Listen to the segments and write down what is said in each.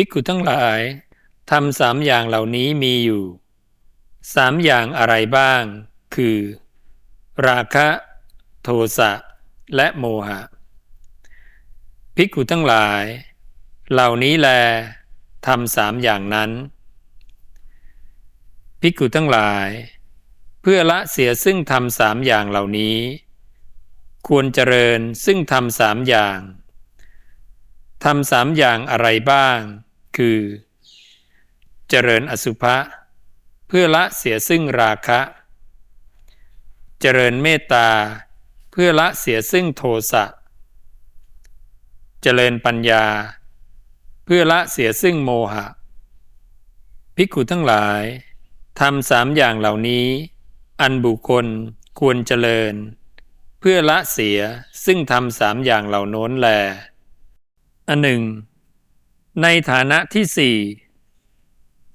ภิกขุทั้งหลายทำสามอย่างเหล่านี้มีอยู่สามอย่างอะไรบ้าง คือ ราคะโทสะและโมหะ ภิกขุทั้งหลาย เหล่านี้แลทำสามอย่างนั้น ภิกขุทั้งหลาย เพื่อละเสียซึ่งทำสามอย่างเหล่านี้ ควรเจริญซึ่งทำสามอย่างทำสามอย่างอะไรบ้าง คือ เจริญอสุภะเพื่อละเสียซึ่งราคะ เจริญเมตตา เพื่อละเสียซึ่งโทสะ เจริญปัญญา เพื่อละเสียซึ่งโมหะ ภิกขุทั้งหลายทำสามอย่างเหล่านี้ อันบุคคลควรเจริญ เพื่อละเสียซึ่งทำสามอย่างเหล่าโน้นแล อันหนึ่ง ในฐานะที่สี่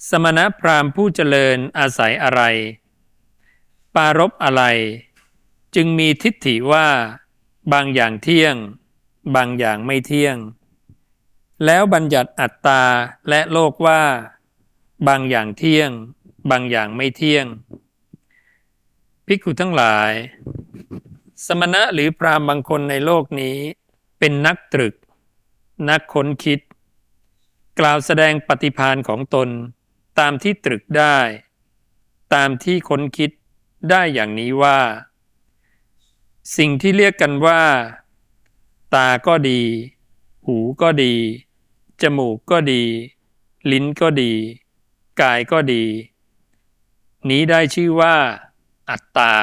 สมณพราหมณ์ผู้เจริญอาศัยอะไร ปารบอะไร จึงมีทิฏฐิว่า บางอย่างเที่ยง บางอย่างไม่เที่ยง แล้วบัญญัติอัตตาและโลกว่า บางอย่างเที่ยง บางอย่างไม่เที่ยง ภิกขุทั้งหลาย สมณะหรือพราหมณ์บางคนในโลกนี้ เป็นนักตรึก นักค้นคิด กล่าวแสดงปฏิพานของตนตามที่ตรึกได้ ตามที่ค้นคิดได้อย่างนี้ว่า สิ่งที่เรียกกันว่า ตาก็ดี หูก็ดี จมูกก็ดี ลิ้นก็ดี กายก็ดี นี้ได้ชื่อว่า อัตตา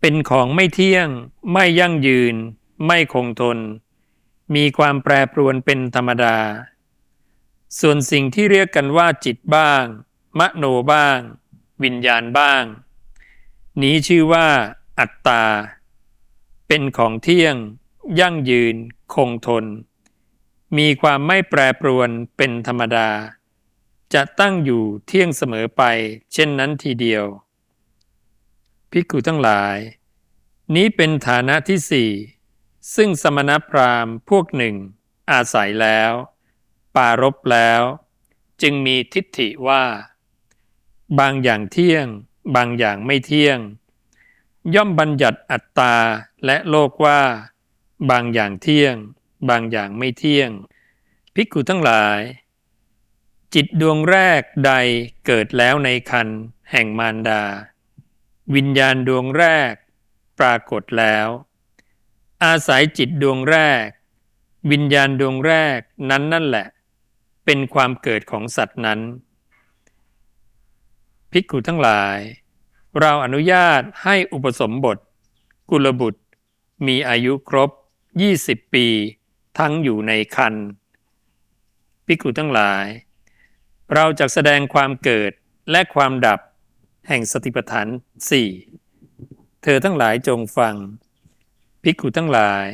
เป็นของไม่เที่ยง ไม่ยั่งยืน ไม่คงทน มีความแปรปรวนเป็นธรรมดา ส่วนสิ่งที่เรียกกันว่าจิตบ้าง มโนบ้าง วิญญาณบ้าง นี้ชื่อว่าอัตตา เป็นของเที่ยง ยั่งยืน คงทน มีความไม่แปรปรวนเป็นธรรมดา จะตั้งอยู่เที่ยงเสมอไป เช่นนั้นทีเดียวภิกุทั้งหลาย นี้เป็นฐานะที่สี่ ซึ่งสมณพราหมณ์พวกหนึ่ง อาศัยแล้ว ปารบแล้ว จึงมีทิฏฐิว่า บางอย่างเที่ยง บางอย่างไม่เที่ยง ย่อมบัญญัติอัตตาและโลกว่า บางอย่างเที่ยง บางอย่างไม่เที่ยง ภิกขุทั้งหลาย จิตดวงแรกใดเกิดแล้วในคันแห่งมารดา วิญญาณดวงแรกปรากฏแล้ว อาศัยจิตดวงแรก วิญญาณดวงแรกนั้นนั่นแหละ เป็นความเกิดของสัตว์นั้น ภิกขุทั้งหลาย เราอนุญาตให้อุปสมบท กุลบุตร มีอายุครบ 20 ปี ทั้งอยู่ในคันภิกขุทั้งหลาย เราจะแสดงความเกิดและความดับแห่งสติปัฏฐานสี่เธอทั้งหลายจงฟัง ภิกขุทั้งหลาย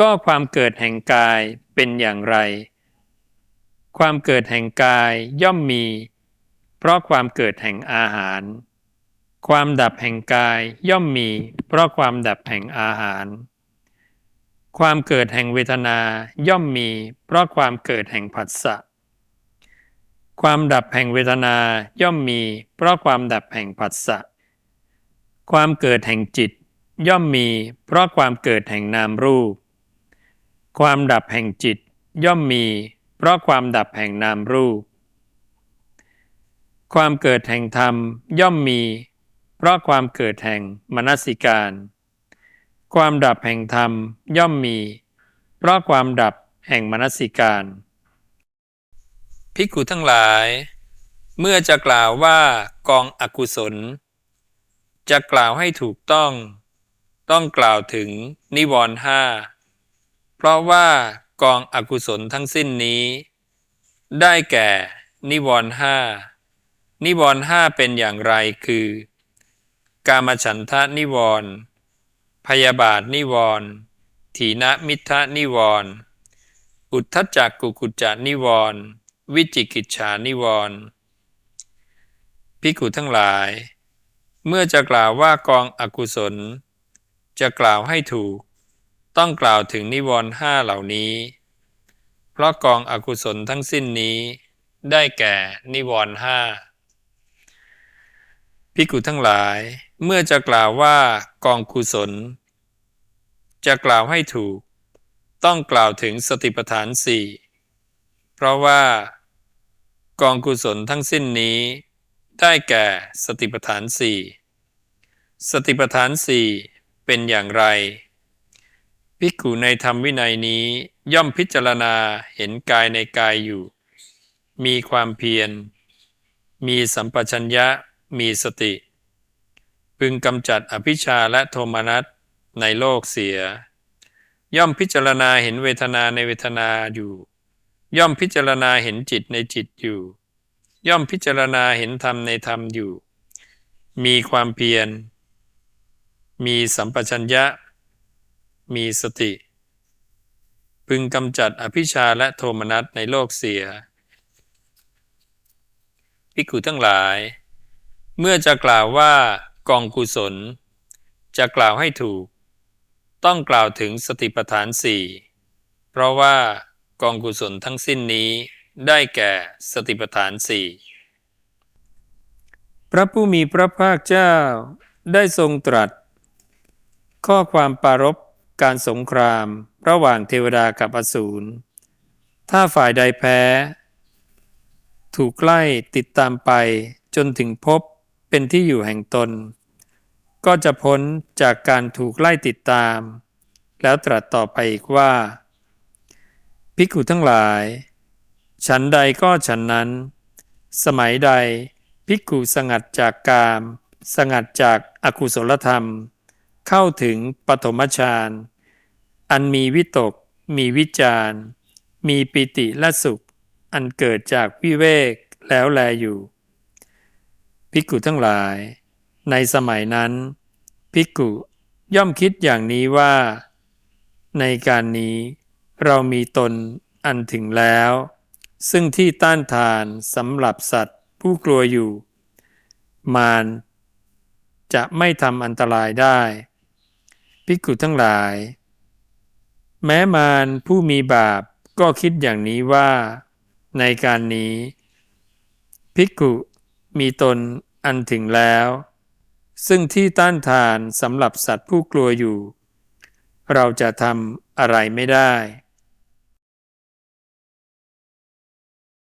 ก็ความเกิดแห่งกายเป็นอย่างไร ความเกิดแห่งกายย่อมมี เพราะความเกิดแห่งอาหาร ความดับแห่งกายย่อมมี เพราะความดับแห่งอาหาร ความเกิดแห่งเวทนาย่อมมี เพราะความเกิดแห่งผัสสะความดับแห่งเวทนาย่อมมี เพราะความดับแห่งผัสสะ ความเกิดแห่งจิต ย่อมมีเพราะความเกิดแห่งนามรูป ความดับแห่งจิตย่อมมี เพราะความดับแห่งนามรูป ความเกิดแห่งธรรมย่อมมี เพราะความเกิดแห่งมนสิการ ความดับแห่งธรรมย่อมมี เพราะความดับแห่งมนสิการ ภิกขุทั้งหลาย เมื่อจะกล่าวว่ากองอกุศล จะกล่าวให้ถูกต้อง ต้องกล่าวถึงนิวรณ์ห้าเพราะว่ากองอกุศลทั้งสิ้นนี้ ได้แก่นิวรณ์ห้านิวรณ์ห้าเป็นอย่างไรคือ กามฉันทะนิวรณ์พยาบาทนิวรณ์ถีนมิทะนิวรณ์อุทธจักกุกุจจานิวรณ์วิจิกิจฉานิวรณ์ภิกขุทั้งหลาย เมื่อจะกล่าวว่ากองอกุศล จะกล่าวให้ถูก ต้องกล่าวถึงนิวรณ์ห้าเหล่านี้ เพราะกองอกุศลทั้งสิ้นนี้ ได้แก่นิวรณ์ห้าพิกุทั้งหลาย เมื่อจะกล่าวว่ากองกุศล จะกล่าวให้ถูก ต้องกล่าวถึงสติปัฏฐานสี่เพราะว่า กองกุศลทั้งสิ้นนี้ ได้แก่สติปัฏฐานสี่สติปัฏฐานสี่ เป็นอย่างไร ภิกขุในธรรมวินัยนี้ย่อมพิจารณาเห็นกายในกายอยู่ มีความเพียร มีสัมปชัญญะ มีสติ พึงกำจัดอภิชาและโทมนัสในโลกเสีย ย่อมพิจารณาเห็นเวทนาในเวทนาอยู่ ย่อมพิจารณาเห็นจิตในจิตอยู่ ย่อมพิจารณาเห็นธรรมในธรรมอยู่ มีความเพียร มีสัมปชัญญะ มีสติ พึงกำจัดอภิชาและโทมนัสในโลกเสียภิกขุทั้งหลาย เมื่อจะกล่าวว่ากองกุศล จะกล่าวให้ถูก ต้องกล่าวถึงสติปัฏฐานสี่เพราะว่ากองกุศลทั้งสิ้นนี้ได้แก่สติปัฏฐานสี่พระผู้มีพระภาคเจ้าได้ทรงตรัส ข้อความปารบการสงครามระหว่างเทวดากับอสูร ถ้าฝ่ายใดแพ้ ถูกไล่ติดตามไปจนถึงพบเป็นที่อยู่แห่งตน ก็จะพ้นจากการถูกไล่ติดตาม แล้วตรัสต่อไปอีกว่า ภิกขุทั้งหลาย ฉันใดก็ฉันนั้น สมัยใดภิกขุสงัดจากกาม สงัดจากอากุศลธรรม เข้าถึงปฐมฌานอันมีวิตก มีวิจารมีปิติและสุข อันเกิดจากวิเวกแล้วแลอยู่ ภิกขุทั้งหลาย ในสมัยนั้น ภิกขุย่อมคิดอย่างนี้ว่า ในการนี้เรามีตนอันถึงแล้ว ซึ่งที่ต้านทานสำหรับสัตว์ผู้กลัวอยู่ มารจะไม่ทำอันตรายได้ ภิกขุทั้งหลาย แม้มารผู้มีบาปก็คิดอย่างนี้ว่า ในการนี้ ภิกขุมีตนอันถึงแล้ว ซึ่งที่ต้านทานสำหรับสัตว์ผู้กลัวอยู่ เราจะทำอะไรไม่ได้